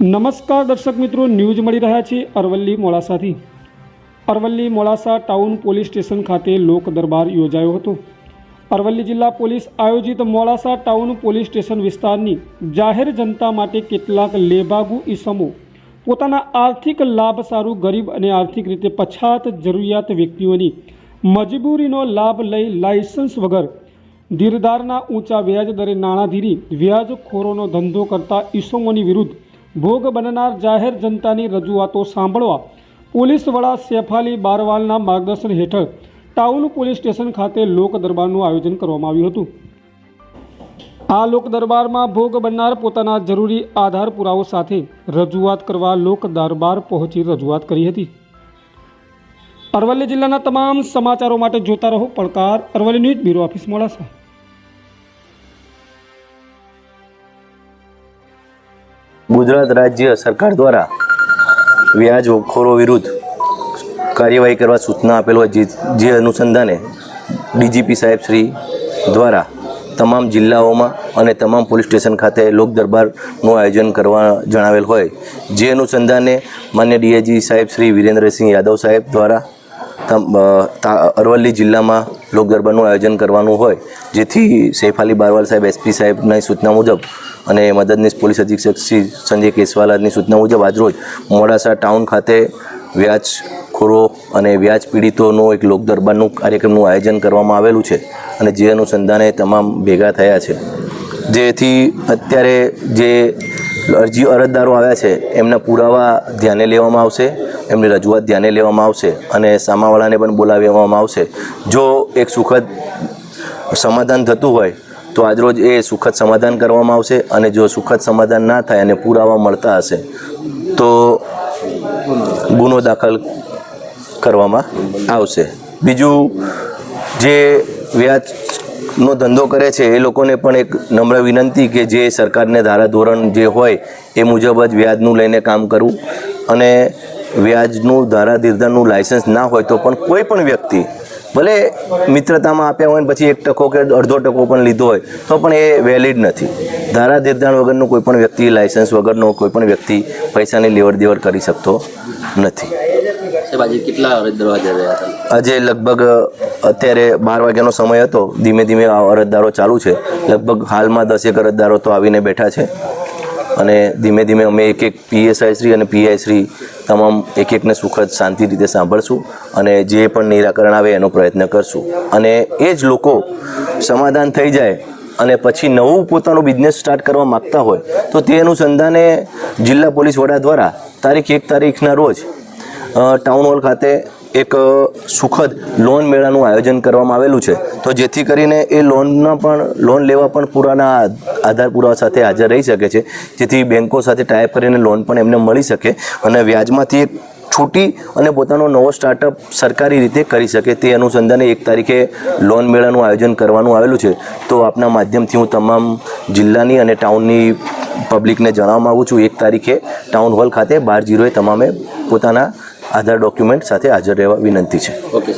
નમસ્કાર દર્શક મિત્રો, ન્યૂઝ મળી રહ્યા છે Aravalli મોડાસાથી. Aravalli Modasa town police station ખાતે લોક દરબાર યોજાયો હતો. અરવલ્લી જિલ્લા પોલીસ આયોજિત મોડાસા ટાઉન પોલીસ સ્ટેશન વિસ્તારની જાહેર જનતા માટે કેટલાક લેભાગુ ઈસમો પોતાના આર્થિક લાભ સારું ગરીબ અને આર્થિક રીતે પછાત જરૂરિયાત વ્યક્તિઓની મજબૂરીનો લાભ લઈ લાયસન્સ વગર ધીરધારના ઊંચા વ્યાજ દરે નાણાંધીરી વ્યાજખોરોનો ધંધો કરતા ઈસમોની વિરુદ્ધ ભોગ બનનાર જાહેર જનતાની રજૂઆતો સાંભળવા પોલીસ વડા સેફાલી બારવાલના માર્ગદર્શન હેઠળ ટાઉન પોલીસ સ્ટેશન ખાતે લોક દરબારનું આયોજન કરવામાં આવ્યું હતું. આ લોક દરબારમાં ભોગ બનનાર પોતાના જરૂરી આધાર પુરાવો સાથે રજૂઆત કરવા લોક દરબાર પહોંચી રજૂઆત કરી હતી. અરવલ્લી જિલ્લાના તમામ સમાચારો માટે જોતા રહો, પડકાર Aravalli news bureau office Modasa. Gujarat રાજ્ય સરકાર દ્વારા વ્યાજખોરો વિરુદ્ધ કાર્યવાહી કરવા સૂચના આપેલ હોય જે અનુસંધાને ડીજીપી સાહેબ શ્રી દ્વારા તમામ જિલ્લાઓમાં અને તમામ પોલીસ સ્ટેશન ખાતે લોક દરબારનું આયોજન કરવા જણાવેલ હોય. જે અનુસંધાને માન્ય ડીઆઈજી સાહેબ શ્રી વિરેન્દ્રસિંહ યાદવ સાહેબ દ્વારા અરવલ્લી જિલ્લામાં લોક દરબારનું આયોજન કરવાનું હોય. જેથી સૈફ અલી બારવાલ સાહેબ, એસપી સાહેબની સૂચના મુજબ અને મદદનીશ પોલીસ અધિક્ષક શ્રી સંજય કેસવાલાની સૂચના મુજબ આજરોજ મોડાસા ટાઉન ખાતે વ્યાજખોરો અને વ્યાજ પીડિતોનો એક લોક દરબારનું કાર્યક્રમનું આયોજન કરવામાં આવેલું છે અને જે અનુસંધાને તમામ ભેગા થયા છે. જેથી અત્યારે જે અરજી અરજદારો આવ્યા છે, એમના પુરાવા ધ્યાને લેવામાં આવશે, એમની રજૂઆત ધ્યાને લેવામાં આવશે અને સામાવાળાને પણ બોલાવવામાં આવશે. જો એક સુખદ સમાધાન થતું હોય તો આજરોજ એ સુખદ સમાધાન કરવામાં આવશે અને જો સુખદ સમાધાન ના થાય અને પુરાવા મળતા હશે, તો ગુનો દાખલ કરવામાં આવશે. બીજું જે વ્યાજનો ધંધો કરે છે, એ લોકોને પણ એક નમ્ર વિનંતી કે જે સરકારને ધારાધોરણ જે હોય, એ મુજબ જ વ્યાજનું લઈને કામ કરવું અને વ્યાજનું ધારાધીરધારનું લાયસન્સ ના હોય તો પણ કોઈ પણ વ્યક્તિ ભલે મિત્રતામાં આપ્યા હોય ને પછી એક ટકો કે અડધો ટકો પણ લીધો હોય તો પણ એ વેલિડ નથી. ધારા ધારાધીરધાર વગરનું કોઈ પણ વ્યક્તિ લાયસન્સ વગરનો કોઈ પણ વ્યક્તિ પૈસાની લેવડ દેવડ કરી શકતો નથી. આજે લગભગ અત્યારે બાર વાગ્યાનો સમય હતો. ધીમે ધીમે આ અરજદારો ચાલુ છે. લગભગ હાલમાં દસેક અરજદારો તો આવીને બેઠા છે. અને ધીમે ધીમે અમે એક એક પીએસઆઈ શ્રી અને પીઆઈ શ્રી તમામ એક એકને સુખદ શાંતિ રીતે સાંભળશું અને જે પણ નિરાકરણ આવે એનો પ્રયત્ન કરશું. અને એ જ લોકો સમાધાન થઈ જાય અને પછી નવું પોતાનો બિઝનેસ સ્ટાર્ટ કરવા માગતા હોય, તો તે અનુસંધાને જિલ્લા પોલીસ વડા દ્વારા તારીખ એક તારીખના રોજ ટાઉન હોલ ખાતે એક સુખદ લોન મેળાનું આયોજન કરવામાં આવેલું છે. તો જેથી કરીને એ લોનના પણ, લોન લેવા પણ પુરાના આધાર પુરાવા સાથે હાજર રહી શકે છે. જેથી બેન્કો સાથે ટાઈપ કરીને લોન પણ એમને મળી શકે અને વ્યાજમાંથી છૂટી અને પોતાનો નવો સ્ટાર્ટઅપ સરકારી રીતે કરી શકે તે અનુસંધાને એક તારીખે લોન મેળાનું આયોજન કરવાનું આવેલું છે. તો આપના માધ્યમથી હું તમામ જિલ્લાની અને ટાઉનની પબ્લિકને જણાવવા માગું છું. એક તારીખે ટાઉન હોલ ખાતે બાર જીરોએ તમામે પોતાના આધાર ડોક્યુમેન્ટ સાથે હાજર રહેવા વિનંતી છે. ઓકે